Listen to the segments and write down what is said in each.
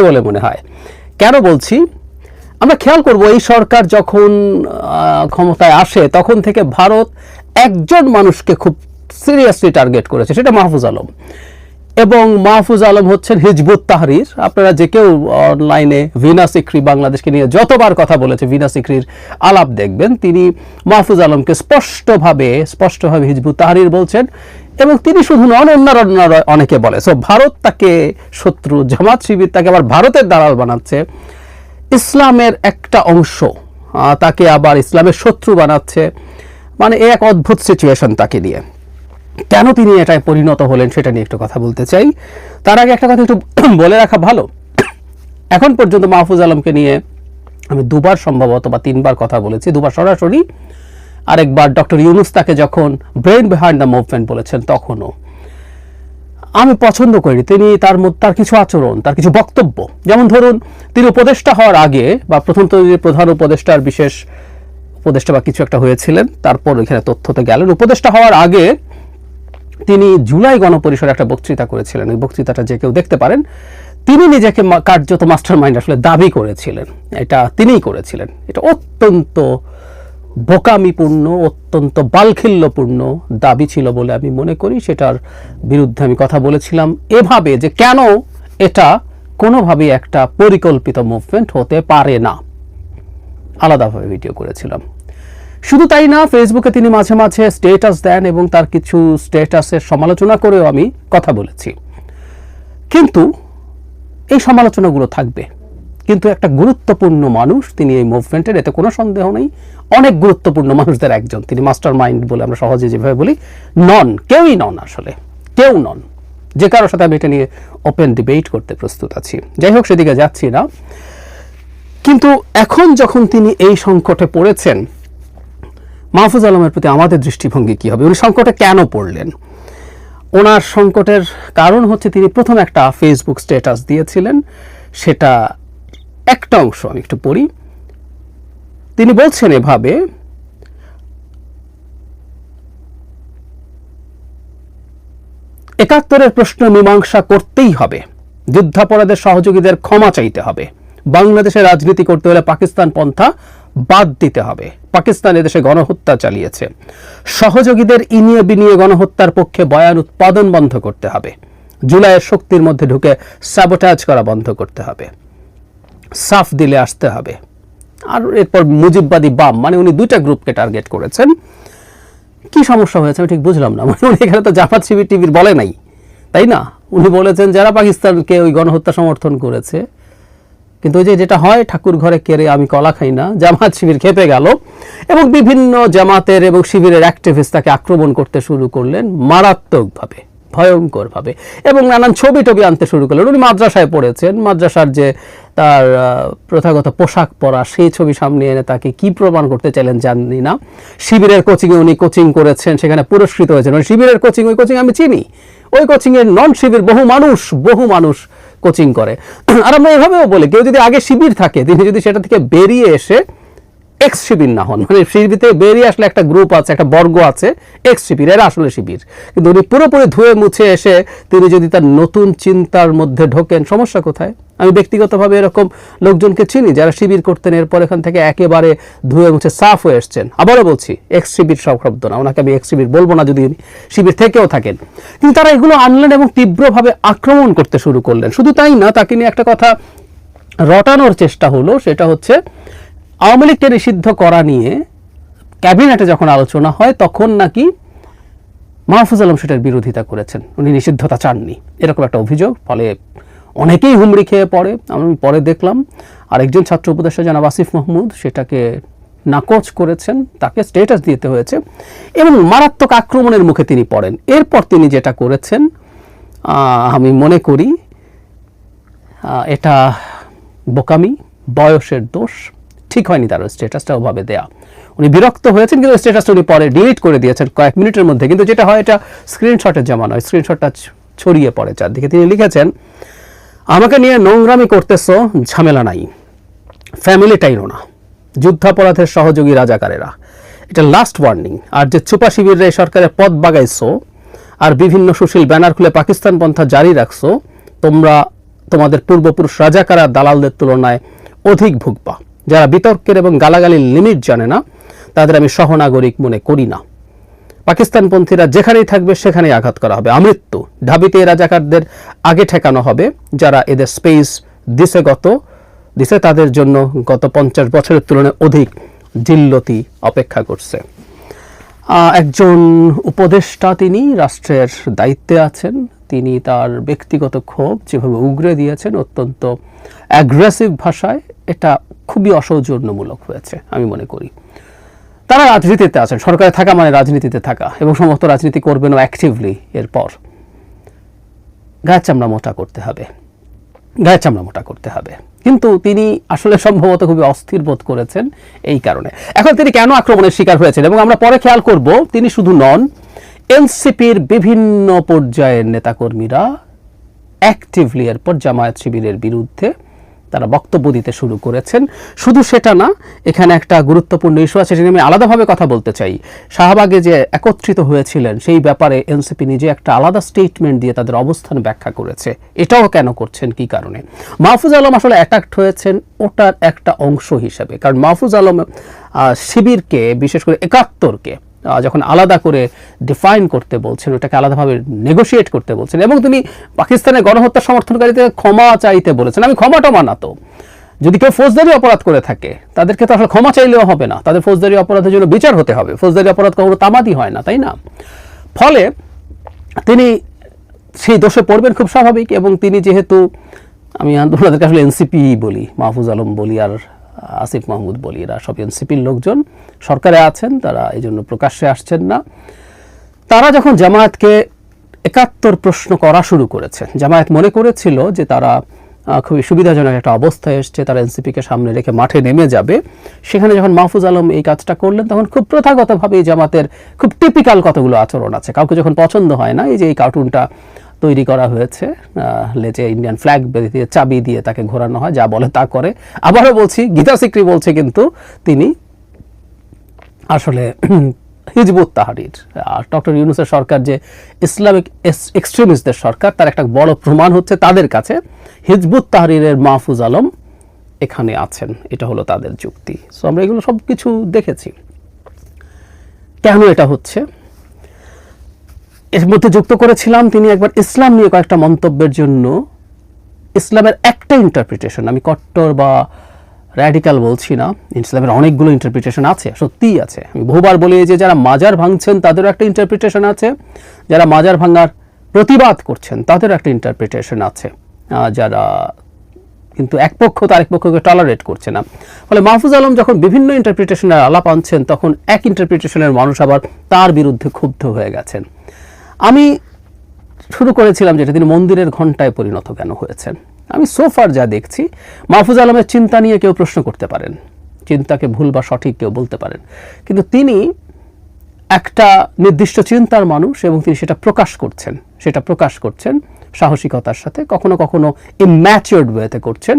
বলে মনে হয়। কেন বলছি? আমরা খেয়াল করব, এই সরকার যখন ক্ষমতায় আসে, তখন থেকে ভারত একজন মানুষকে খুব সিরিয়াসলি টার্গেট করেছে, সেটা মাহফুজ আলম। এবং মাহফুজ আলম হচ্ছেন হিজবুত তাহরির। আপনারা যে কেউ অনলাইনে ভিনা সিক্রি বাংলাদেশকে নিয়ে যতবার কথা বলেছে, ভিনা সিক্রির আলাপ দেখবেন, তিনি মাহফুজ আলমকে স্পষ্টভাবে স্পষ্টভাবে হিজবুত তাহরির বলছেন এবং তিনি শুধু নন, অন্যান্য অনেকে বলে। সো ভারত তাকে শত্রু, জামাত শিবির তাকে আবার ভারতের দালাল বানাচ্ছে। ইসলামের একটা অংশ তাকে আবার ইসলামের শত্রু বানাচ্ছে। মানে এ এক অদ্ভুত সিচুয়েশন তাকে নিয়ে। কেন তিনি এটায় পরিণত হলেন সেটা নিয়ে একটু কথা বলতে চাই। তার আগে একটা কথা একটু বলে রাখা ভালো। এখন পর্যন্ত মাহফুজ আলমকে নিয়ে আমি দুবার সম্ভবত বা তিনবার কথা বলেছি, দুবার সরাসরি। আরেকবার ডক্টর ইউনুস তাকে যখন ব্রেন বিহাইন্ড দ্য মুভমেন্ট বলেছেন তখনও। আমি পছন্দ করি তিনি তার তার কিছু আচরণ, তার কিছু বক্তব্য। যেমন ধরুন, তিনি উপদেষ্টা হওয়ার আগে বা প্রথম তো প্রধান উপদেষ্টার বিশেষ উপদেষ্টা বা কিছু একটা হয়েছিলেন, তারপর এখানে তথ্যতে গেলেন। উপদেষ্টা হওয়ার আগে তিনি জুলাই গণপরিষদে একটা বক্তৃতা করেছিলেন। ওই বক্তৃতাটা যে কেউ দেখতে পারেন, তিনি নিজেকে কার্যত মাস্টার মাইন্ড আসলে দাবি করেছিলেন। এটা তিনিই করেছিলেন। এটা অত্যন্ত বোকামিপূর্ণ, অত্যন্ত বালখিল্যপূর্ণ দাবি ছিল বলে আমি মনে করি। সেটার বিরুদ্ধে আমি কথা বলেছিলাম এভাবে যে কেন এটা কোনোভাবেই একটা পরিকল্পিত মুভমেন্ট হতে পারে না। আলাদাভাবে ভিডিও করেছিলাম। শুধু তাই না ফেসবুকে তিনি মাঝে মাঝে স্টেটাস দেন এবং তার কিছু স্টেটাসের সমালোচনা করেও আমি কথা বলেছি। কিন্তু এই সমালোচনাগুলো থাকবে। কিন্তু একটা গুরুত্বপূর্ণ মানুষ, তিনি এই মুভমেন্টের এতে কোনো সন্দেহ নেই। অনেক গুরুত্বপূর্ণ মানুষদের একজন, তিনি মাস্টার মাইন্ড বলে আমরা সহজে যেভাবে বলি। নন কেউই নন আসলে। কেউ নন। যে কারোর সাথে আমি এটা নিয়ে ওপেন ডিবেট করতে প্রস্তুত আছি। যাই হোক, সেদিকে যাচ্ছি না। কিন্তু এখন যখন তিনি এই সংকটে পড়েছেন মাহফুজ আলমের প্রতি আমাদের দৃষ্টিভঙ্গি কী হবে? উনি সংকটে কেন পড়লেন? ওনার সংকটের কারণ হচ্ছে তিনি প্রথম একটা ফেসবুক স্ট্যাটাস দিয়েছিলেন। সেটা একটা অংশ আমি একটু পড়ি। তিনি বলছেন এভাবে, একাত্তরের প্রশ্ন মীমাংসা করতেই হবে। যুদ্ধাপরাধের সহযোগীদের ক্ষমা চাইতে হবে। বাংলাদেশে রাজনীতি করতে হলে পাকিস্তান পন্থা বাদ দিতে হবে। পাকিস্তান এদেশে গণহত্যা চালিয়েছে। সহযোগীদের ইনিয়ে বিনিয়ে গণহত্যার পক্ষে বয়ান উৎপাদন বন্ধ করতে হবে। জুলাইয়ের শক্তির মধ্যে ঢুকে স্যাবোটাজ করা বন্ধ করতে হবে। সাফ দিলে আসতে হবে। আর এরপর মুজিববাদী বাম মানে উনি দুইটা গ্রুপকে টার্গেট করেছেন। কি সমস্যা হয়েছে আমি ঠিক বুঝলাম না। মানে উনি এখানে তো জামাত শিবির টিভির বলে নাই। তাই না? উনি বলেছেন, যারা পাকিস্তানকে ওই গণহত্যা সমর্থন করেছে কিন্তু যে যেটা হয়, ঠাকুর ঘরে কেড়ে আমি কলা খাই না, জামাত শিবির খেপে গেল এবং বিভিন্ন জামাতের এবং শিবিরের অ্যাক্টিভিস্ট তাকে আক্রমণ করতে শুরু করলেন মারাত্মকভাবে, ভয়ঙ্করভাবে এবং নানান ছবি টবি আনতে শুরু করলেন। উনি মাদ্রাসায় পড়েছেন, মাদ্রাসার যে তার প্রথাগত পোশাক পরা, সেই ছবি সামনে এনে তাকে কি প্রমাণ করতে চাইলেন জানি না। শিবিরের কোচিংয়ে উনি কোচিং করেছেন, সেখানে পুরস্কৃত হয়েছেন। শিবিরের কোচিং ওই কোচিং আমি চিনি। ওই কোচিংয়ের নন শিবির বহু মানুষ বহু মানুষ কোচিং করে। আর আমরা এভাবেও বলি, কেউ যদি আগে শিবির থাকে, তিনি যদি সেটা থেকে বেরিয়ে এসে এক্স শিবির না হন। মানে শিবির থেকে বেরিয়ে আসলে একটা গ্রুপ আছে, একটা বর্গ আছে এক্স শিবির এরা আসলে শিবির। কিন্তু উনি পুরোপুরি ধুয়ে মুছে এসে তিনি যদি তার নতুন চিন্তার মধ্যে ঢোকেন, সমস্যা কোথায়? আমি ব্যক্তিগতভাবে এরকম লোকজনকে চিনি যারা শিবির করতেন, এরপর এখান থেকে একেবারে ধুয়ে মুছে সাফ হয়ে এসছেন। আবারও বলছি এক্স শিবির সব শব্দ না, ওনাকে আমি এক্স শিবির বলব না যদি শিবির থেকেও থাকেন। কিন্তু তারা এগুলো আনলেন এবং তীব্রভাবে আক্রমণ করতে শুরু করলেন। শুধু তাই না, তাকে নিয়ে একটা কথা রটানোর চেষ্টা হলো, সেটা হচ্ছে আওয়ামী লীগকে নিষিদ্ধ করা নিয়ে ক্যাবিনেটে যখন আলোচনা হয়, তখন নাকি মাহফুজ আলম সেটার বিরোধিতা করেছেন। উনি নিষিদ্ধতা চাননি। এরকম একটা অভিযোগ, ফলে অনেকেই হুমড়ি খেয়ে পড়ে। আমি পরে দেখলাম, আরেকজন ছাত্র উপদেষ্টা জানাব আসিফ মাহমুদ সেটাকে নাকচ করেছেন, তাকে স্টেটাস দিতে হয়েছে এবং মারাত্মক আক্রমণের মুখে তিনি পড়েন। এরপর তিনি যেটা করেছেন আমি মনে করি এটা বোকামি, বয়সের দোষ ঠিক হয়নি তার স্ট্যাটাসটা ওভাবে দেয়া। উনি বিরক্ত হয়েছেন, কিন্তু স্ট্যাটাসটা উনি পরে ডিলিট করে দিয়েছেন কয়েক মিনিটের মধ্যে। কিন্তু যেটা হয়, এটা স্ক্রিনশটের জামানো স্ক্রিনশটটা ছড়িয়ে পড়ে চারদিকে। তিনি লিখেছেন, আমাকে নিয়ে নোংরামি করতেছো, ঝামেলা নাই। ফ্যামিলি টাইনো না। যুদ্ধাপরাধের সহযোগী রাজাকারেরা। এটা লাস্ট ওয়ার্নিং আর যে চুপা শিবিরে সরকারের পথ বাগাইছো, আর বিভিন্ন সুশীল ব্যানার খুলে পাকিস্তান পন্থা জারি রাখছো, তোমরা তোমাদের পূর্বপুরুষ রাজাকারা দালালদের তুলনায় অধিক ভুগবা। যারা বিতর্কের এবং গালাগালির লিমিট জানে না, তাদের আমি সহনাগরিক মনে করি না। পাকিস্তানপন্থীরা যেখানেই থাকবে, সেখানেই আঘাত করা হবে। আমৃত্যু। ঢাবিতে এই রাজাকারদের আগে ঠেকানো হবে, যারা এদের স্পেস দিছে গত, দিছে তাদের জন্য গত পঞ্চাশ বছরের তুলনায় অধিক জিল্লতি অপেক্ষা করছে। একজন উপদেষ্টা তিনি রাষ্ট্রের দায়িত্বে আছেন। তিনি তার ব্যক্তিগত ক্ষোভ যেভাবে উগরে দিয়েছেন অত্যন্ত অ্যাগ্রেসিভ ভাষায়, এটা খুবই অসৌজন্যমূলক হয়েছে, আমি মনে করি। তারা রাজনীতিতে আছেন, সরকারে থাকা মানে রাজনীতিতে থাকা, এবং সমস্ত রাজনীতি করবেনও অ্যাক্টিভলি এরপর। গায়ের চামড়া মোটা করতে হবে, গায়ের চামড়া মোটা করতে হবে। কিন্তু তিনি আসলে সম্ভবত খুবই অস্থির বোধ করেছেন এই কারণে। এখন তিনি কেন আক্রমণের শিকার হয়েছেন? এবং আমরা পরে খেয়াল করব, তিনি শুধু নন এনসিপির বিভিন্ন পর্যায়ের নেতাকর্মীরা অ্যাক্টিভলি এরপর জামায়াত শিবিরের বিরুদ্ধে তারা বক্তব্য দিতে শুরু করেছেন। শুধু সেটা না, এখানে একটা গুরুত্বপূর্ণ ইস্যু আছে, সেটা আমি আলাদাভাবে কথা বলতে চাই। শাহবাগে যে একত্রিত হয়েছিলেন, সেই ব্যাপারে এনসিপি নিজে একটা আলাদা স্টেটমেন্ট দিয়ে তাদের অবস্থান ব্যাখ্যা করেছে। এটাও কেন করছেন, কি কারণে? মাহফুজ আলম আসলে অ্যাটাক্ট হয়েছেন ওটার একটা অংশ হিসেবে। কারণ মাহফুজ আলম শিবিরকে, বিশেষ করে একাত্তরকে যখন আলাদা করে ডিফাইন করতে বলছেন, ওটাকে আলাদাভাবে নেগোশিয়েট করতে বলছেন, এবং তিনি পাকিস্তানের গণহত্যা সমর্থনকারীদের ক্ষমা চাইতে বলেছেন। আমি ক্ষমাটা মানাতো। যদি কেউ ফৌজদারি অপরাধ করে থাকে, তাদেরকে তো আসলে ক্ষমা চাইলেও হবে না। তাদের ফৌজদারি অপরাধের জন্য বিচার হতে হবে। ফৌজদারি অপরাধ কখনো তামাদি হয় না, তাই না? ফলে তিনি সেই দোষে পড়বেন খুব স্বাভাবিক, এবং তিনি যেহেতু, আমি ওনাদেরকে আসলে এনসিপি বলি, মাহফুজ আলম বলি, আর আসিফ মাহমুদ বলি, এরা সব এনসিপির লোকজন। সরকারে আছেন, তারা এই জন্য প্রকাশ্যে আসছেন না। তারা যখন জামায়াতকে একাত্তর প্রশ্ন করা শুরু করেছে, জামায়াত মনে করেছিল যে তারা খুবই সুবিধাজনক একটা অবস্থায় এসছে, তারা এনসিপিকে সামনে রেখে মাঠে নেমে যাবে। সেখানে যখন মাহফুজ আলম এই কাজটা করলেন, তখন খুব প্রথাগতভাবে এই জামাতের খুব টিপিক্যাল কতগুলো আচরণ আছে। কাউকে যখন পছন্দ হয় না, এই যে এই কার্টুনটা তৈরি করা হয়েছে লেজে ইন্ডিয়ান ফ্ল্যাগ দিয়ে চাবি দিয়ে তাকে ঘোরানো হয়, যা বলে তা করে। আবারও বলছি, গীতা সিক্রি বলছে কিন্তু তিনি আসলে হিজবুত তাহারির। আর ডক্টর ইউনুসের সরকার যে ইসলামিক এক্সট্রিমিস্টদের সরকার, তার একটা বড় প্রমাণ হচ্ছে তাদের কাছে। হিজবুত তাহারিরের মাহফুজ আলম এখানে আছেন, এটা হলো তাদের যুক্তি। সো আমরা এগুলো সব কিছু দেখেছি। কেন এটা হচ্ছে? এর মধ্যে যুক্ত করেছিলাম তিনি একবার ইসলাম নিয়ে কয়েকটা মন্তব্যের জন্য। ইসলামের একটা ইন্টারপ্রিটেশন আমি কট্টর বা র্যাডিক্যাল বলছি না, ইসলামের অনেকগুলো ইন্টারপ্রিটেশন আছে, সত্যিই আছে। আমি বহুবার বলি যে যারা মাজার ভাঙছেন, তাদেরও একটা ইন্টারপ্রিটেশন আছে। যারা মাজার ভাঙার প্রতিবাদ করছেন, তাদেরও একটা ইন্টারপ্রিটেশন আছে। যারা কিন্তু এক পক্ষ তো আরেক পক্ষকে টলারেট করছে না। ফলে মাহফুজ আলম যখন বিভিন্ন ইন্টারপ্রিটেশনের আলাপ আনছেন, তখন এক ইন্টারপ্রিটেশনের মানুষ আবার তার বিরুদ্ধে ক্ষুব্ধ হয়ে গেছেন। আমি শুরু করেছিলাম যেটা তিনি মন্দিরের ঘন্টায় পরিণত কেন হয়েছেন। আমি সোফার যা দেখছি, মাহফুজ আলমের চিন্তা নিয়ে কেউ প্রশ্ন করতে পারেন, চিন্তাকে ভুল বা সঠিক কেউ বলতে পারেন। কিন্তু তিনি একটা নির্দিষ্ট চিন্তার মানুষ এবং তিনি সেটা প্রকাশ করছেন, সেটা প্রকাশ করছেন সাহসিকতার সাথে, কখনো কখনো ইম্যাচিওর্ড ওয়েতে করছেন।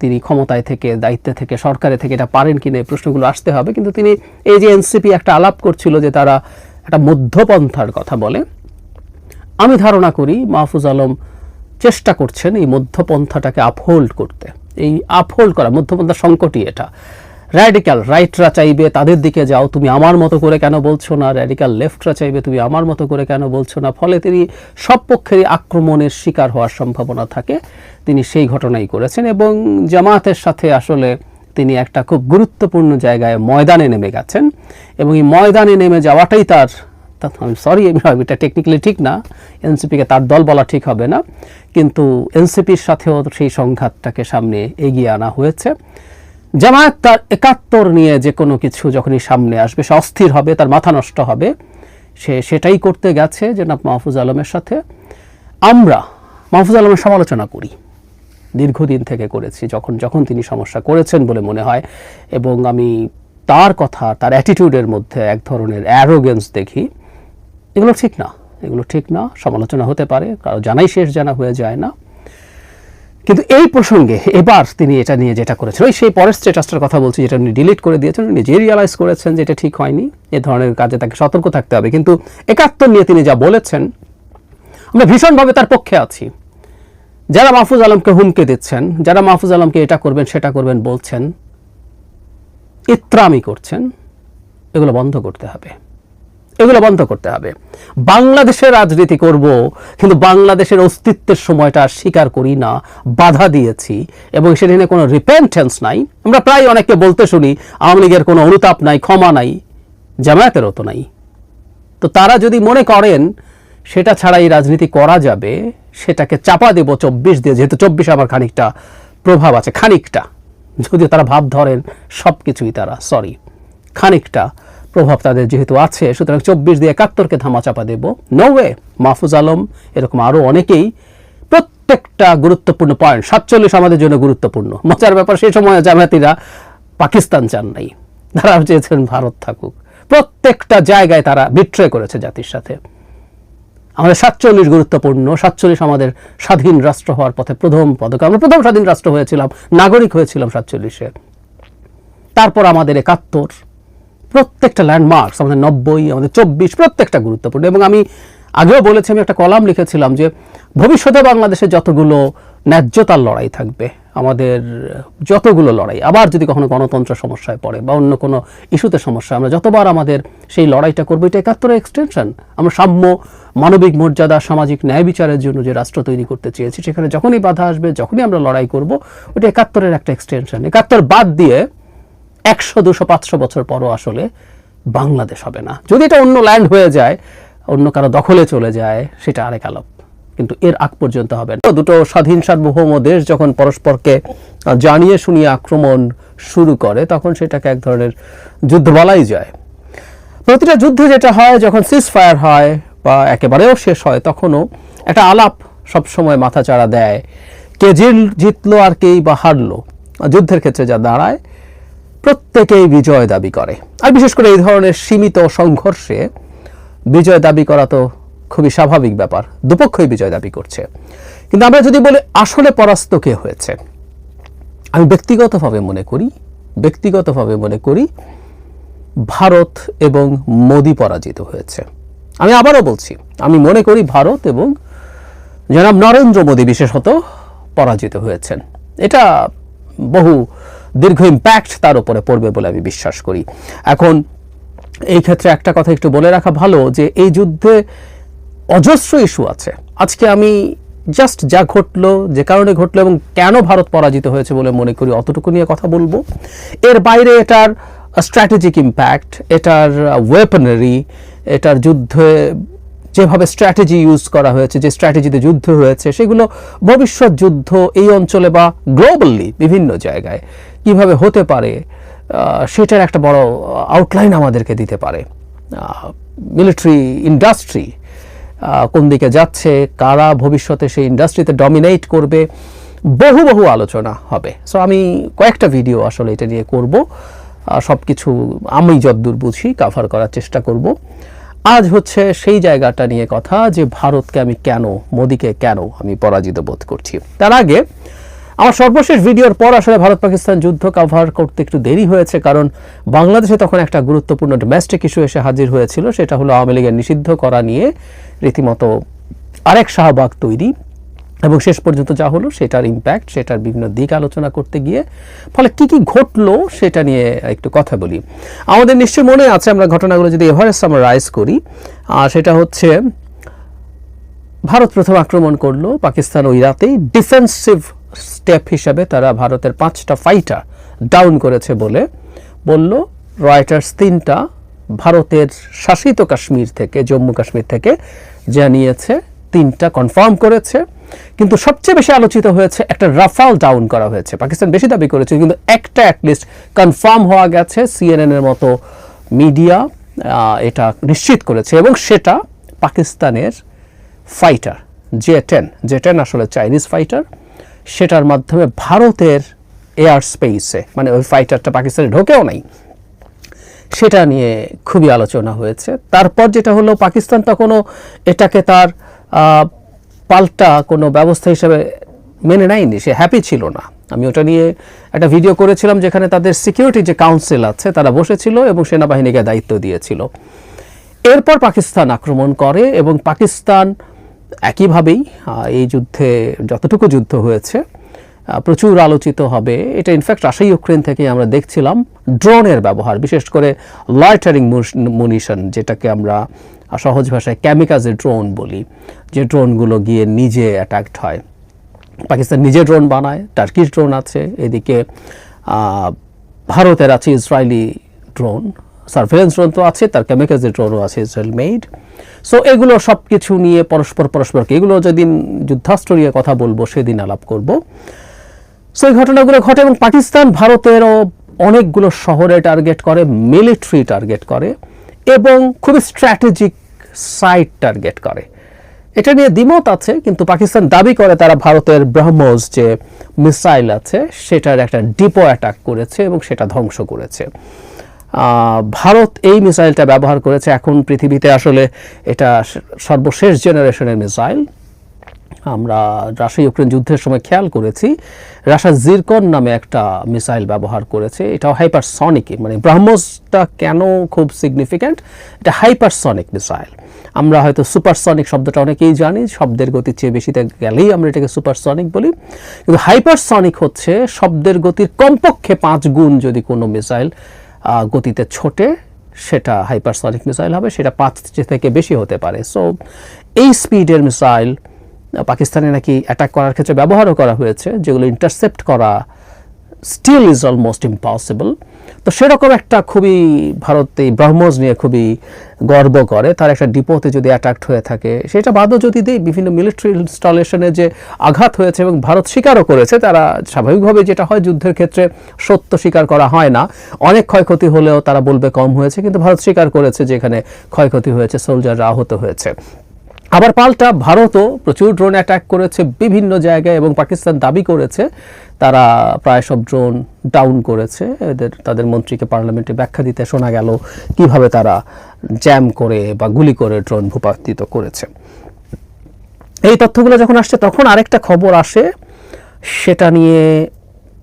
তিনি ক্ষমতায় থেকে, দায়িত্বে থেকে, সরকারে থেকে এটা পারেন কিনা এই প্রশ্নগুলো আসতে হবে। কিন্তু তিনি এই যে এনসিপি একটা আলাপ করছিল যে তারা একটা মধ্যপন্থার কথা বলে আমি ধারণা করি মাহফুজ আলম চেষ্টা করছেন এই মধ্যপন্থাটাকে আপহোল্ড করতে। এই আপহোল্ড করা, মধ্যপন্থা সংকটই এটা। র্যাডিক্যাল রাইটরা চাইবে, তাদের দিকে যাও, তুমি আমার মতো করে কেন বলছো না? র্যাডিক্যাল লেফটরা চাইবে, তুমি আমার মতো করে কেন বলছো না? ফলে তিনি সব পক্ষেরই আক্রমণের শিকার হওয়ার সম্ভাবনা থাকে। তিনি সেই ঘটনাই করেছেন এবং জামায়াতের সাথে আসলে তিনি একটা খুব গুরুত্বপূর্ণ জায়গায় ময়দানে নেমে গেছেন। এবং এই ময়দানে নেমে যাওয়াটাই তার সরি এটা টেকনিক্যালি ঠিক না। এনসিপিকে তার দল বলা ঠিক হবে না। কিন্তু এনসিপির সাথেও সেই সংঘাতটাকে সামনে এগিয়ে আনা হয়েছে। জামায়াত তার একাত্তর নিয়ে যে কোনো কিছু যখনই সামনে আসবে, সে অস্থির হবে, তার মাথা নষ্ট হবে, সে সেটাই করতে গেছে জনাব মাহফুজ আলমের সাথে। আমরা মাহফুজ আলমের সমালোচনা করি। দীর্ঘদিন থেকে করেছি, যখন যখন তিনি সমস্যা করেছেন বলে মনে হয়। এবং আমি তার কথা, তার অ্যাটিটিউডের মধ্যে এক ধরনের অ্যারোগেন্স দেখি। এগুলো ঠিক না। এগুলো ঠিক না, সমালোচনা হতে পারে, কারও জানাই শেষ জানা হয়ে যায় না। কিন্তু এই প্রসঙ্গে এবার তিনি এটা নিয়ে যেটা করেছেন, ওই সেই পরের স্ট্যাটাসটার কথা বলছি, যেটা উনি ডিলিট করে দিয়েছেন, উনি নিজে রিয়ালাইজ করেছেন যে এটা ঠিক হয়নি, এ ধরনের কাজে তাকে সতর্ক থাকতে হবে। কিন্তু একাত্তর নিয়ে তিনি যা বলেছেন, আমরা ভীষণভাবে তার পক্ষে আছি। যারা মাহফুজ আলমকে হুমকে দিচ্ছেন, যারা মাহফুজ আলমকে এটা করবেন, সেটা করবেন বলছেন, ইত্রামি করছেন, এগুলো বন্ধ করতে হবে। এগুলো বন্ধ করতে হবে। বাংলাদেশের রাজনীতি করব, কিন্তু বাংলাদেশের অস্তিত্বের সময়টা স্বীকার করি না, বাধা দিয়েছি এবং সেটা নিয়ে কোনো রিপেন্টেন্স নাই। আমরা প্রায় অনেককে বলতে শুনি, আওয়ামী লীগের কোনো অনুতাপ নাই, ক্ষমা নাই জামায়াতেরও তো নাই। তো তারা যদি মনে করেন, সেটা ছাড়া এই রাজনীতি করা যাবে, সেটাকে চাপা দেব চব্বিশ দিয়ে, যেহেতু চব্বিশ আমার খানিকটা প্রভাব আছে, খানিকটা। যদিও তারা ভাব ধরেন সব কিছুই তারা সরি খানিকটা। প্রভাব তাদের যেহেতু আছে, সুতরাং চব্বিশ দিয়ে একাত্তরকে ধামা চাপা দেব। নো ওয়ে মাহফুজ আলম, এরকম আরও অনেকেই প্রত্যেকটা গুরুত্বপূর্ণ পয়েন্ট সাতচল্লিশ আমাদের জন্য গুরুত্বপূর্ণ। মজার ব্যাপার, সেই সময় জামায়াতিরা পাকিস্তান চান নাই তারা চেয়েছেন ভারত থাকুক। প্রত্যেকটা জায়গায় তারা বিট্রে করেছে জাতির সাথে। আমাদের সাতচল্লিশ গুরুত্বপূর্ণ, সাতচল্লিশ আমাদের স্বাধীন রাষ্ট্র হওয়ার পথে প্রথম পদক আমরা প্রথম স্বাধীন রাষ্ট্র হয়েছিলাম, নাগরিক হয়েছিলাম সাতচল্লিশে। তারপর আমাদের একাত্তর প্রত্যেকটা ল্যান্ডমার্কস আমাদের নব্বই, আমাদের চব্বিশ, প্রত্যেকটা গুরুত্বপূর্ণ। এবং আমি আগেও বলেছি, আমি একটা কলাম লিখেছিলাম যে ভবিষ্যতে বাংলাদেশে যতগুলো ন্যায্যতার লড়াই থাকবে, আমাদের যতগুলো লড়াই, আবার যদি কখনো গণতন্ত্র সমস্যায় পড়ে বা অন্য কোনো ইস্যুতে সমস্যা আমরা যতবার আমাদের সেই লড়াইটা করব, এটা একাত্তরের এক্সটেনশন আমরা সাম্য, মানবিক মর্যাদা, সামাজিক ন্যায় বিচারের জন্য যে রাষ্ট্র তৈরি করতে চেয়েছি, সেখানে যখনই বাধা আসবে, যখনই আমরা লড়াই করব, ওটা একাত্তরের একটা এক্সটেনশন একাত্তর বাদ দিয়ে একশো, দুশো, পাঁচশো বছর পরও আসলে বাংলাদেশ হবে না। যদি এটা অন্য ল্যান্ড হয়ে যায়, অন্য কারও দখলে চলে যায়, সেটা আরেক আলাপ। কিন্তু এর আগ পর্যন্ত হবে না। দুটো স্বাধীন সার্বভৌম দেশ যখন পরস্পরকে জানিয়ে শুনিয়ে আক্রমণ শুরু করে, তখন সেটাকে এক ধরনের যুদ্ধ বলাই যায়। প্রতিটা যুদ্ধে যেটা হয়, যখন সিজ ফায়ার হয় বা একেবারেও শেষ হয়, তখনও একটা আলাপ সবসময় মাথা চাড়া দেয়। কে জিল- জিতলো আর কেই বা হারলো। যুদ্ধের ক্ষেত্রে যা দাঁড়ায় প্রত্যেকেই বিজয় দাবি করে। আর বিশেষ করে এই ধরনের সীমিত সংঘর্ষে বিজয় দাবি করা তো খুবই স্বাভাবিক ব্যাপার। দুপক্ষই বিজয় দাবি করছে। কিন্তু আমরা যদি বলি আসলে পরাস্ত কে হয়েছে, আমি ব্যক্তিগতভাবে মনে করি, ব্যক্তিগতভাবে মনে করি ভারত এবং মোদি পরাজিত হয়েছে। আমি আবারও বলছি, আমি মনে করি ভারত এবং জনাব নরেন্দ্র মোদী বিশেষত পরাজিত হয়েছেন। এটা বহু দীর্ঘ ইম্প্যাক্ট তার উপরে পড়বে বলে আমি বিশ্বাস করি। এখন, এই ক্ষেত্রে একটা কথা একটু বলে রাখা ভালো যে এই যুদ্ধে অজস্র ইস্যু আছে। আজকে আমি জাস্ট যা ঘটলো, যে কারণে ঘটলো এবং কেন ভারত পরাজিত হয়েছে বলে মনে করি অতটুকু নিয়ে কথা বলব। এর বাইরে এটার স্ট্র্যাটেজিক ইম্প্যাক্ট এটার ওয়েপনারি এটার যুদ্ধে যেভাবে স্ট্র্যাটেজি ইউজ করা হয়েছে, যে স্ট্র্যাটেজিতে যুদ্ধ হয়েছে, সেগুলো ভবিষ্যৎ যুদ্ধ এই অঞ্চলে বা গ্লোবালি বিভিন্ন জায়গায় কীভাবে হতে পারে সেটার একটা বড় আউটলাইন আমাদেরকে দিতে পারে। মিলিটারি ইন্ডাস্ট্রি কোন দিকে যাচ্ছে, কারা ভবিষ্যতে সেই ইন্ডাস্ট্রিতে ডমিনেট করবে, বহু বহু আলোচনা হবে। সো আমি কয়েকটা ভিডিও আসলে এটা নিয়ে করব। সব কিছু আমি যদ্দূর বুঝি কাভার করার চেষ্টা করব। আজ হচ্ছে সেই জায়গাটা নিয়ে কথা যে ভারতকে আমি কেন, মোদিকে কেন আমি পরাজিত বোধ করছি। তার আগে আমার সর্বশেষ ভিডিওর পর আসলে ভারত পাকিস্তান যুদ্ধ কভার করতে একটু দেরি হয়েছে, কারণ বাংলাদেশে তখন একটা গুরুত্বপূর্ণ ডোমেস্টিক ইস্যু এসে হাজির হয়েছিল, সেটা হলো আওয়ামী লীগের নিষিদ্ধ করা নিয়ে রীতিমতো আরেক শাহবাগ তৈরি। এবং শেষ পর্যন্ত যা হলো সেটার ইম্প্যাক্ট সেটার বিভিন্ন দিক আলোচনা করতে গিয়ে, ফলে কি কি ঘটলো সেটা নিয়ে একটু কথা বলি। আমাদের নিশ্চয় মনে আছে আমরা ঘটনাগুলো যদি এভারেস্ট আমরা রাইজ করি আর সেটা হচ্ছে ভারত প্রথম আক্রমণ করল, পাকিস্তান ওই রাতেই ডিফেন্সিভ স্টেপ হিসাবে তারা ভারতের পাঁচটা ফাইটার ডাউন করেছে বলে বলল রয়টার্স তিনটা ভারতের শাসিত কাশ্মীর থেকে, জম্মু কাশ্মীর থেকে জানিয়েছে, তিনটা কনফার্ম করেছে। কিন্তু সবচেয়ে বেশি আলোচিত হয়েছে একটা রাফাল ডাউন করা হয়েছে। পাকিস্তান বেশি দাবি করেছে, কিন্তু একটা অ্যাটলিস্ট কনফার্ম হওয়া গেছে সিএনএন এর মতো মিডিয়া এটা নিশ্চিত করেছে। এবং সেটা পাকিস্তানের fighter J ten J ten আসলে চাইনিজ ফাইটার সেটার মাধ্যমে ভারতের এয়ার স্পেসে মানে ওই ফাইটারটা পাকিস্তানে ঢোকেও নাই। সেটা নিয়ে খুবই আলোচনা হয়েছে। তারপর যেটা হলো, পাকিস্তান তখনও এটাকে তার পাল্টা কোনো ব্যবস্থা হিসেবে মেনে নেয়নি, সে হ্যাপি ছিল না। আমি ওটা নিয়ে একটা ভিডিও করেছিলাম যেখানে তাদের সিকিউরিটি যে কাউন্সিল আছে, তারা বসেছিল এবং সেনাবাহিনীকে দায়িত্ব দিয়েছিল। এরপর পাকিস্তান আক্রমণ করে এবং পাকিস্তান একইভাবেই এই যুদ্ধে যতটুকু যুদ্ধ হয়েছে প্রচুর আলোচিত হবে। এটা ইনফ্যাক্ট রাশিয়া ইউক্রেন থেকে আমরা দেখছিলাম ড্রোনের ব্যবহার, বিশেষ করে লয়টারিং মুনিশন যেটাকে আমরা সহজ ভাষায় ক্যামিকাজের ড্রোন বলি, যে ড্রোনগুলো গিয়ে নিজে অ্যাটাকড হয়। পাকিস্তান নিজে ড্রোন বানায়, টার্কিশ ড্রোন আছে, এদিকে ভারতের আছে ইসরায়েলি ড্রোন সার্ভেলেন্স ড্রোন তো আছে, তার কেমিক্যালসের ড্রোনও আছে ইসরায়েল মেড সো এগুলো সব কিছু নিয়ে পরস্পর, পরস্পরকে, এগুলো যেদিন যুদ্ধাস্ত্র নিয়ে কথা বলব, সেদিন আলাপ করব। সো এই ঘটনাগুলো ঘটে এবং পাকিস্তান ভারতেরও অনেকগুলো শহরে টার্গেট করে মিলিটারি টার্গেট করে। এবং খুবই স্ট্র্যাটেজিক সাইট টার্গেট করে। এটা নিয়ে দ্বিমত আছে, কিন্তু পাকিস্তান দাবি করে তারা ভারতের ব্রহ্মোস যে মিসাইল আছে, সেটার একটা ডিপো অ্যাটাক করেছে এবং সেটা ধ্বংস করেছে। ভারত এই মিসাইলটা ব্যবহার করেছে। এখন পৃথিবীতে আসলে এটা সর্বশেষ জেনারেশনের মিসাইল। আমরা রাশিয়া ইউক্রেন যুদ্ধের সময় খেয়াল করেছি রাশিয়া জিরকন নামে একটা মিসাইল ব্যবহার করেছে। এটাও হাইপারসনিক মানে ব্রাহ্মসটা কেন খুব সিগনিফিক্যান্ট এটা হাইপারসনিক মিসাইল। আমরা হয়তো সুপারসনিক শব্দটা অনেকেই জানি, শব্দের গতির চেয়ে বেশিতে গেলেই আমরা এটাকে সুপারসনিক বলি। কিন্তু হাইপারসনিক হচ্ছে শব্দের গতির কমপক্ষে পাঁচ গুণ যদি কোনো মিসাইল গতিতে ছোটে, সেটা হাইপারসনিক মিসাইল হবে, সেটা পাঁচ থেকে বেশি হতে পারে। সো এই স্পিডের মিসাইল পাকিস্তানে নাকি অ্যাটাক করার ক্ষেত্রে ব্যবহারও করা হয়েছে, যেগুলো ইন্টারসেপ্ট করা স্টিল ইজ অলমোস্ট ইম্পসিবল তো সেরকম একটা খুবই ভারত এই ব্রহ্মোস নিয়ে খুবই গর্ব করে, তার একটা ডিপোতে যদি অ্যাটাক্ট হয়ে থাকে, সেটা বাদও যদি দেয় বিভিন্ন মিলিটারি ইনস্টলেশনে যে আঘাত হয়েছে এবং ভারত স্বীকারও করেছে, তারা স্বাভাবিকভাবে যেটা হয়, যুদ্ধের ক্ষেত্রে সত্য স্বীকার করা হয় না। অনেক ক্ষয়ক্ষতি হলেও তারা বলবে কম হয়েছে, কিন্তু ভারত স্বীকার করেছে যে এখানে ক্ষয়ক্ষতি হয়েছে সোলজাররা আহত হয়েছে। আবার পাল্টা ভারতও প্রচুর ড্রোন অ্যাটাক করেছে বিভিন্ন জায়গায় এবং পাকিস্তান দাবি করেছে, তারা প্রায় সব ড্রোন ডাউন করেছে। এদের, তাদের মন্ত্রীকে পার্লামেন্টে ব্যাখ্যা দিতে শোনা গেল কীভাবে তারা জ্যাম করে বা গুলি করে ড্রোন ভূপাতিত করেছে। এই তথ্যগুলো যখন আসছে, তখন আরেকটা খবর আসে, সেটা নিয়ে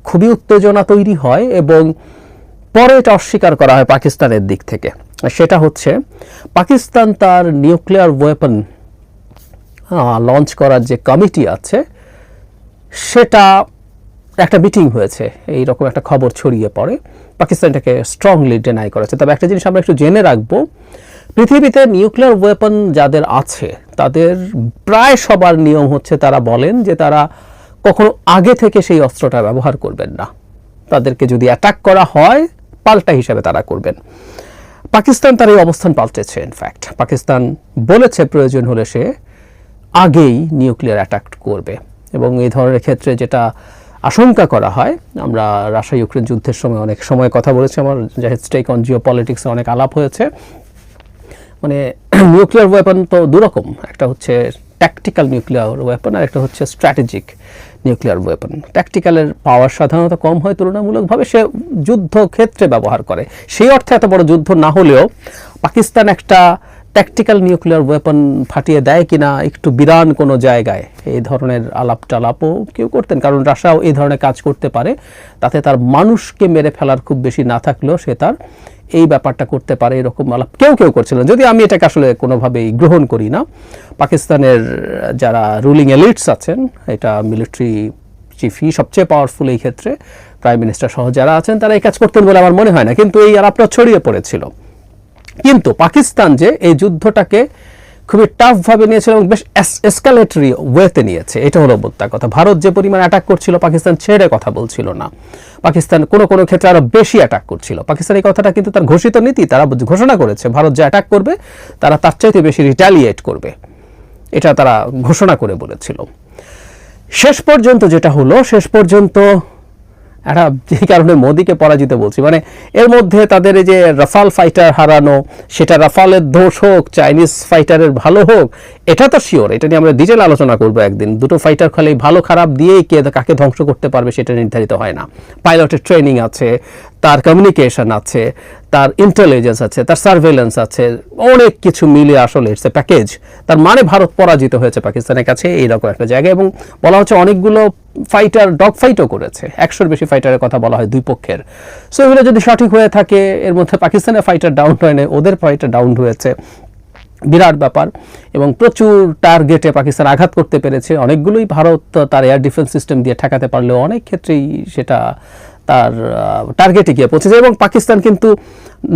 খুবই উত্তেজনা তৈরি হয় এবং পরে এটা অস্বীকার করা হয় পাকিস্তানের দিক থেকে। সেটা হচ্ছে, পাকিস্তান তার নিউক্লিয়ার ওয়েপন লঞ্চ করার যে কমিটি আছে, সেটা একটা মিটিং হয়েছে। এই রকম একটা খবর ছড়িয়ে পড়ে। পাকিস্তানটাকে স্ট্রংলি ডেনাই করেছে। তবে একটা জিনিস আমরা একটু জেনে রাখব, পৃথিবীতে নিউক্লিয়ার ওয়েপন যাদের আছে, তাদের প্রায় সবার নিয়ম হচ্ছে তারা বলেন যে তারা কখনো আগে থেকে সেই অস্ত্রটা ব্যবহার করবেন না। তাদেরকে যদি অ্যাটাক করা হয়, পাল্টা হিসাবে তারা করবেন। পাকিস্তান তার এই অবস্থান পাল্টেছে ইনফ্যাক্ট পাকিস্তান বলেছে প্রয়োজন হলে সে আগেই নিউক্লিয়ার অ্যাটাক করবে। এবং এই ধরনের ক্ষেত্রে যেটা আশঙ্কা করা হয়, আমরা রাশিয়া ইউক্রেন যুদ্ধের সময় অনেক সময় কথা বলেছি, আমার জাহেদ স্টেক অন জিও পলিটিক্সে অনেক আলাপ হয়েছে। মানে নিউক্লিয়ার ওয়েপন তো দুরকম, একটা হচ্ছে ট্যাকটিক্যাল নিউক্লিয়ার ওয়েপন আর একটা হচ্ছে স্ট্র্যাটেজিক নিউক্লিয়ার ওয়েপন ট্যাকটিক্যালের পাওয়ার সাধারণত কম হয়, তুলনামূলকভাবে সে যুদ্ধ ক্ষেত্রে ব্যবহার করে। সেই অর্থে এত বড় যুদ্ধ না হলেও পাকিস্তান একটা ট্যাকটিক্যাল নিউক্লিয়ার ওয়েপন ফাটিয়ে দেয় কিনা একটু বিরান কোনো জায়গায়, এই ধরনের আলাপ টালাপও কেউ করতেন। কারণ রাশিয়াও এই ধরনের কাজ করতে পারে, তাতে তার মানুষকে মেরে ফেলার খুব বেশি না থাকলেও সে তার এই ব্যাপারটা করতে পারে, এরকম আলাপ কেউ কেউ করছিলেন। যদি আমি এটাকে আসলে কোনোভাবেই গ্রহণ করি না। পাকিস্তানের যারা রুলিং এলিটস আছেন, এটা মিলিটারি চিফই সবচেয়ে পাওয়ারফুল এই ক্ষেত্রে। প্রাইম মিনিস্টার সহ যারা আছেন, তারা এই কাজ করতেন বলে আমার মনে হয় না। কিন্তু এই আলাপটা ছড়িয়ে পড়েছিল। কিন্তু পাকিস্তান যে এই যুদ্ধটাকে খুবই টাফভাবে নিয়েছিল এবং বেশ এসকালেটরি ওয়েতে নিয়েছে, এটা হলো মোদ্দা কথা। ভারত যে পরিমাণ অ্যাটাক করছিল, পাকিস্তান ছেড়ে কথা বলছিল না। পাকিস্তান কোনো কোনো ক্ষেত্রে আরও বেশি অ্যাটাক করছিল। পাকিস্তান এই কথাটা কিন্তু তার ঘোষিত নীতি, তারা ঘোষণা করেছে, ভারত যে অ্যাটাক করবে, তারা তার চাইতে বেশি রিটালিয়েট করবে। এটা তারা ঘোষণা করে বলেছিল। শেষ পর্যন্ত যেটা হলো, শেষ পর্যন্ত একটা যে কারণে মোদীকে পরাজিত বলছি। মানে এর মধ্যে তাদের যে রাফাল ফাইটার হারানো, সেটা রাফালের দোষ হোক চাইনিজ ফাইটারের ভালো হোক এটা তো শিওর এটা নিয়ে আমরা ডিটেল আলোচনা করব একদিন। দুটো ফাইটার খালি ভালো খারাপ দিয়েই কে কাকে ধ্বংস করতে পারবে সেটা নির্ধারিত হয় না। পাইলটের ট্রেনিং আছে, তার কমিউনিকেশন আছে, তার ইন্টেলিজেন্স আছে, তার সার্ভেলেন্স আছে, অনেক কিছু মিলে আসলে ইটস এ প্যাকেজ তার মানে ভারত পরাজিত হয়েছে পাকিস্তানের কাছে, এইরকম একটা জায়গা। এবং বলা হচ্ছে অনেকগুলো ফাইটার ডগ ফাইটও করেছে। একশোর বেশি ফাইটারের কথা বলা হয় দুই পক্ষের। সো এগুলো যদি সঠিক হয়ে থাকে, এর মধ্যে পাকিস্তানের ফাইটার ডাউন হয় না ওদের ফাইটার ডাউন হয়েছে। বিরাট ব্যাপার এবং প্রচুর টার্গেটে পাকিস্তান আঘাত করতে পেরেছে। অনেকগুলোই ভারত তার এয়ার ডিফেন্স সিস্টেম দিয়ে ঠেকাতে পারলেও অনেক ক্ষেত্রেই সেটা তার টার্গেটে গিয়ে পৌঁছেছে এবং পাকিস্তান কিন্তু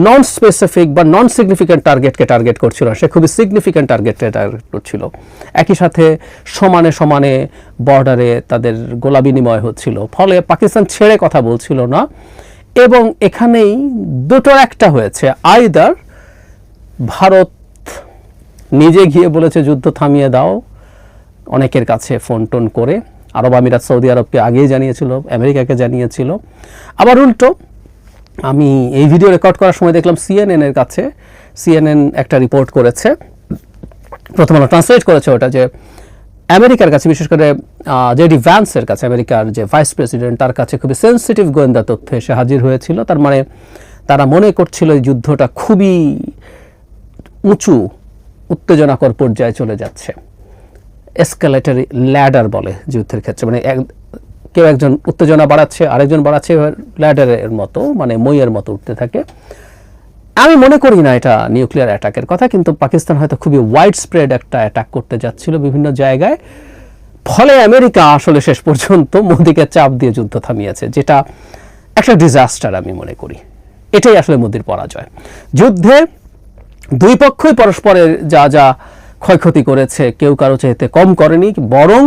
নন স্পেসিফিক বা নন সিগনিফিক্যান্ট টার্গেটকে টার্গেট করছিল সে খুবই সিগনিফিক্যান্ট টার্গেটকে টার্গেট করছিল। একই সাথে সমানে সমানে বর্ডারে তাদের গোলা বিনিময় হচ্ছিল। ফলে পাকিস্তান ছেড়ে কথা বলছিল না এবং এখানেই দুটোর একটা হয়েছে। আইদার ভারত নিজে গিয়ে বলেছে, যুদ্ধ থামিয়ে দাও। অনেকের কাছে ফোন টোন করে। আরব আমিরাত, সৌদি আরবকে আগেই জানিয়েছিল, আমেরিকাকে জানিয়েছিল। আবার উল্টো, আমি এই ভিডিও রেকর্ড করার সময় দেখলাম সিএনএন এর কাছে। সিএনএন একটা রিপোর্ট করেছে। প্রথম আলো ট্রান্সলেট করেছে ওটা যে, আমেরিকার কাছে, বিশেষ করে জেডি ভ্যান্সের কাছে, আমেরিকার যে ভাইস প্রেসিডেন্ট, তার কাছে খুবই সেন্সিটিভ গোয়েন্দা তথ্য এসে হাজির হয়েছিল। তার মানে তারা মনে করছিল এই যুদ্ধটা খুবই উঁচু উত্তেজনাকর পর্যায়ে চলে যাচ্ছে। এসকালেটারি ল্যাডার বলে যুদ্ধের ক্ষেত্রে। মানে এক- কেউ একজন উত্তেজনা বাড়াচ্ছে, আরেকজন বাড়াচ্ছে ল্যাডারের মতো মানে মইয়ের মতো উঠতে থাকে। আমি মনে করি না এটা নিউক্লিয়ার অ্যাটাকের কথা, কিন্তু পাকিস্তান হয়তো খুবই ওয়াইড স্প্রেড একটা অ্যাটাক করতে যাচ্ছিল বিভিন্ন জায়গায়। ফলে আমেরিকা আসলে শেষ পর্যন্ত মোদিকে চাপ দিয়ে যুদ্ধ থামিয়েছে, যেটা একটা ডিজাস্টার আমি মনে করি। এটাই আসলে মোদির পরাজয়। যুদ্ধে দুই পক্ষই পরস্পরের যা যা ক্ষয়ক্ষতি করেছে, কেউ কারও চাইতে কম করেনি, বরং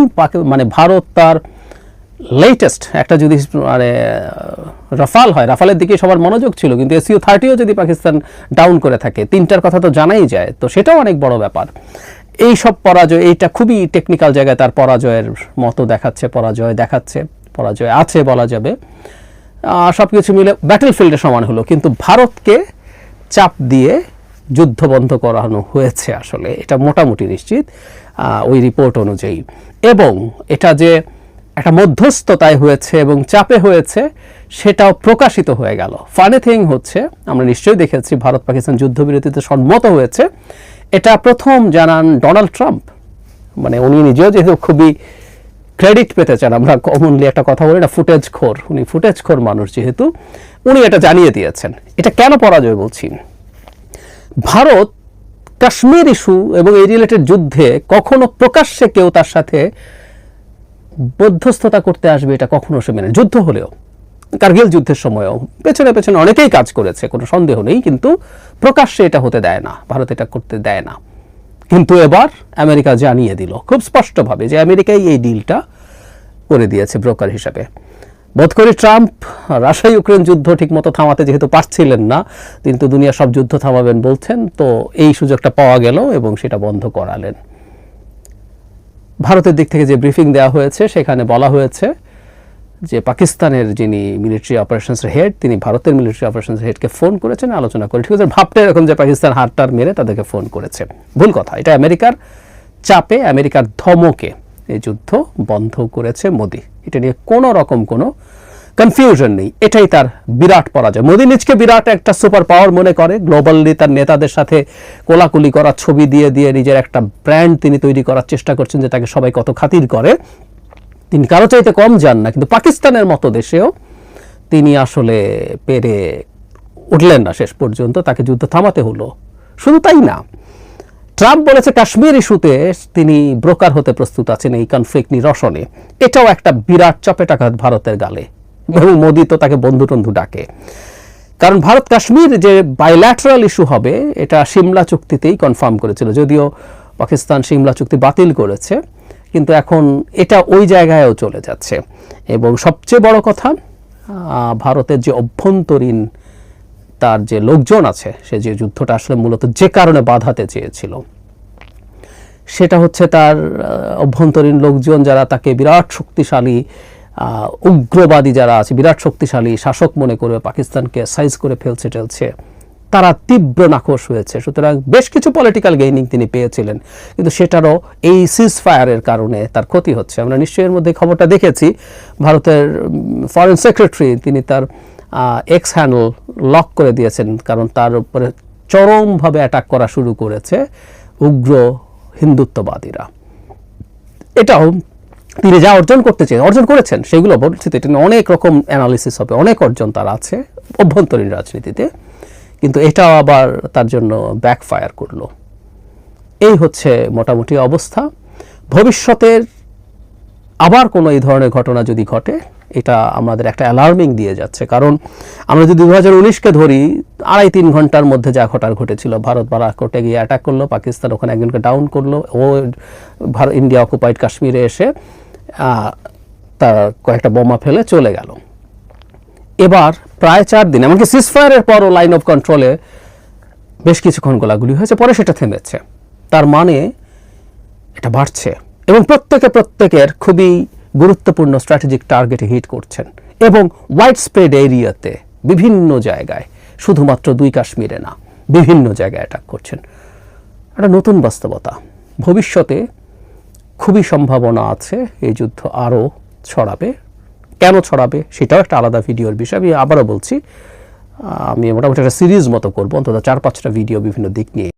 মানে ভারত তার লেটেস্ট একটা যদি মানে রাফাল হয়, রাফালের দিকে সবার মনোযোগ ছিল, কিন্তু এসিও থার্টিও যদি পাকিস্তান ডাউন করে থাকে, তিনটার কথা তো জানাই যায়, তো সেটাও অনেক বড় ব্যাপার। এই সব পরাজয়, এইটা খুবই টেকনিক্যাল জায়গায় তার পরাজয়ের মতো দেখাচ্ছে, পরাজয় দেখাচ্ছে, পরাজয় আছে বলা যাবে। সব কিছু মিলে ব্যাটেল ফিল্ডে সমান হলো, কিন্তু ভারতকে চাপ দিয়ে যুদ্ধ বন্ধ করানো হয়েছে আসলে, এটা মোটামুটি নিশ্চিত ওই রিপোর্ট অনুযায়ী। এবং এটা যে একটা মধ্যস্থতায় হয়েছে এবং চাপে হয়েছে, সেটাও প্রকাশিত হয়ে গেল। ফানি থিং হচ্ছে, আমরা নিশ্চয়ই দেখেছি ভারত পাকিস্তান যুদ্ধবিরতিতে সম্মত হয়েছে, এটা প্রথম জানান ডোনাল্ড ট্রাম্প মানে উনি নিজেও যেহেতু খুবই ক্রেডিট পেতে চান, আমরা কমনলি একটা কথা বলি না ফুটেজ খোর উনি ফুটেজ খোর মানুষ যেহেতু, উনি এটা জানিয়ে দিয়েছেন। এটা কেন পরাজয় বলছি? ভারত কাশ্মীর ইস্যু এবং এই রিলেটেড যুদ্ধে কখনো প্রকাশ্যে কেউ তার সাথে মধ্যস্থতা করতে আসবে এটা কখনো সে মেনে যুদ্ধ হলেও, কার্গিল যুদ্ধের সময়ও, পেছনে পেছনে অনেকেই কাজ করেছে, কোনো সন্দেহ নেই, কিন্তু প্রকাশ্যে এটা হতে দেয় না, ভারত এটা করতে দেয় না। কিন্তু এবার আমেরিকা জানিয়ে দিল, খুব স্পষ্টভাবে, যে আমেরিকাই এই ডিলটা করে দিয়েছে ব্রোকার হিসাবে। বোধ করি ট্রাম্প রাশিয়া ইউক্রেন যুদ্ধ ঠিকমতো থামাতে যেহেতু পারছিলেন না, কিন্তু দুনিয়া সব যুদ্ধ থামাবেন বলছেন, তো এই সুযোগটা পাওয়া গেল এবং সেটা বন্ধ করালেন। ভারতের দিক থেকে যে ব্রিফিং দেওয়া হয়েছে, সেখানে বলা হয়েছে যে পাকিস্তানের যিনি মিলিটারি অপারেশনস হেড, তিনি ভারতের মিলিটারি অপারেশনস হেডকে ফোন করেছেন। আলোচনা করে ঠিক আছে, ভাবটা এরকম যে পাকিস্তান হারটার মেরে তাদেরকে ফোন করেছে। ভুল কথা, এটা আমেরিকার চাপে, আমেরিকার ধমকে এই যুদ্ধ বন্ধ করেছে মোদি। এটা নিয়ে কোনো রকম কোনো কনফিউশন নেই। এটাই তার বিরাট পরাজয়। মোদি নিজকে বিরাট একটা সুপার পাওয়ার মনে করে। গ্লোবালি তার নেতাদের সাথে কোলাকুলি করা ছবি দিয়ে দিয়ে নিজের একটা ব্র্যান্ড তিনি তৈরি করার চেষ্টা করছেন যে তাকে সবাই কত খাতির করে। তিনি কারও চাইতে কম যান না, কিন্তু পাকিস্তানের মতো দেশেও তিনি আসলে পেরে উঠলেন না শেষ পর্যন্ত। তাকে যুদ্ধ থামাতে হলো। শুধু তাই না ট্রাম্প বলেছে কাশ্মীর ইস্যুতে তিনি ব্রোকার হতে প্রস্তুত আছেন এই কনফ্লিক্ট নিরসনে। এটাও একটা বিরাট চপেটাঘাত ভারতের গালে। এবং মোদি তো তাকে বন্ধু টন্ধু ডাকে। কারণ ভারত কাশ্মীর যে বাইল্যাটারাল ইস্যু হবে, এটা সিমলা চুক্তিতেই কনফার্ম করেছিল। যদিও পাকিস্তান সিমলা চুক্তি বাতিল করেছে, কিন্তু এখন এটা ওই জায়গায়ও চলে যাচ্ছে। এবং সবচেয়ে বড় কথা ভারতের যে অভ্যন্তরীণ তার যে লোকজন আছে, সে যে যুদ্ধটা আসলে মূলত যে কারণে বাধাতে চেয়েছিল, সেটা হচ্ছে তার অভ্যন্তরীণ লোকজন যারা তাকে বিরাট শক্তিশালী উগ্রবাদী যারা আছে, বিরাট শক্তিশালী শাসক মনে করে পাকিস্তানকে সাইজ করে ফেলছে টেলছে তারা তীব্র নাকশ হয়েছে। সুতরাং বেশ কিছু পলিটিক্যাল গেইনিং তিনি পেয়েছিলেন, কিন্তু সেটারও এই সিজ ফায়ারের কারণে তার ক্ষতি হচ্ছে। আমরা নিশ্চয়ই এর মধ্যে খবরটা দেখেছি। ভারতের ফরেন সেক্রেটারি তিনি তার এক্স হ্যান্ডল লক করে দিয়েছেন, কারণ তার উপরে চরমভাবে অ্যাটাক করা শুরু করেছে উগ্র হিন্দুত্ববাদীরা। এটাও তিনি যা অর্জন করতে চেয়ে অর্জন করেছেন, সেগুলো বলছি এটা অনেক রকম অ্যানালিসিস হবে, অনেক অর্জন তার আছে অভ্যন্তরীণ রাজনীতিতে। কিন্তু এটাও আবার তার জন্য ব্যাকফায়ার করল। এই হচ্ছে মোটামুটি অবস্থা। ভবিষ্যতের আবার কোনো এই ধরনের ঘটনা যদি ঘটে এটা আমাদের একটা অ্যালার্মিং দিয়ে যাচ্ছে। কারণ আমরা যদি দু হাজার উনিশকে ধরি, আড়াই তিন ঘণ্টার মধ্যে যা ঘটার ঘটেছিল, ভারত বারাকোটে গিয়ে অ্যাটাক করল, পাকিস্তান ওখানে একজনকে ডাউন করল, ও ভারত ইন্ডিয়া অকুপাইড কাশ্মীরে এসে তার কয়েকটা বোমা ফেলে চলে গেল। এবার প্রায় চার দিন, এমনকি সিসফায়ারের পরও লাইন অফ কন্ট্রোলে বেশ কিছুক্ষণ গোলাগুলি হয়েছে, পরে সেটা থেমেছে। তার মানে এটা বাড়ছে এবং প্রত্যেকে প্রত্যেকের খুবই গুরুত্বপূর্ণ স্ট্র্যাটেজিক টার্গেটে হিট করছেন এবং ওয়াইড স্প্রেড এরিয়াতে বিভিন্ন জায়গায়, শুধুমাত্র দুই কাশ্মীরে না, বিভিন্ন জায়গায় অ্যাটাক করছেন। একটা নতুন বাস্তবতা, ভবিষ্যতে খুবই সম্ভাবনা আছে এই যুদ্ধ আরও ছড়াবে। কেন ছড়াবে সেটাও একটা আলাদা ভিডিওর বিষয়। আমি আবারও বলছি আমি মোটামুটি একটা সিরিজ মতো করব, অন্তত চার পাঁচটা ভিডিও বিভিন্ন দিক নিয়ে।